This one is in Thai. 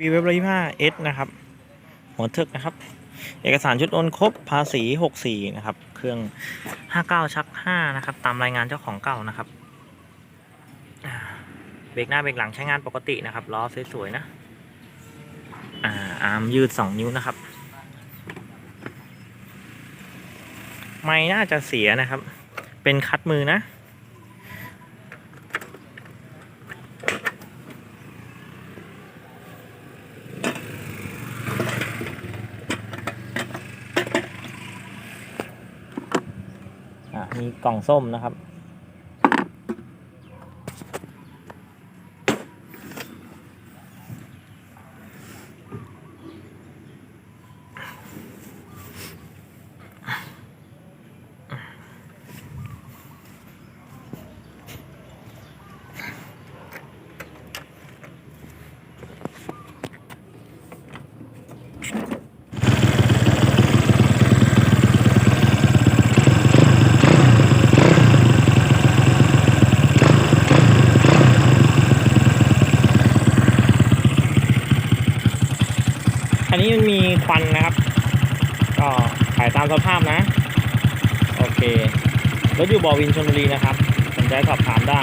วีเว็บร้อยห้าเอสนะครับ หัวเทึกนะครับ เอกสารชุดโอนครบภาษีหกสี่นะครับ เครื่องห้าเก้าชักห้านะครับ ตามรายงานเจ้าของเก่านะครับเบรกหน้าเบรกหลังใช้งานปกตินะครับล้อสวยๆนะอ่าอาร์มยืดสองนิ้วนะครับ ไม่น่าจะเสียนะครับ เป็นคัดมือนะ มีกล่องส้มนะครับ อันนี้มันมีควันนะครับ ก็ถ่ายตามสภาพนะ โอเค รถอยู่บอวินชลบุรีนะครับ สนใจสอบถามได้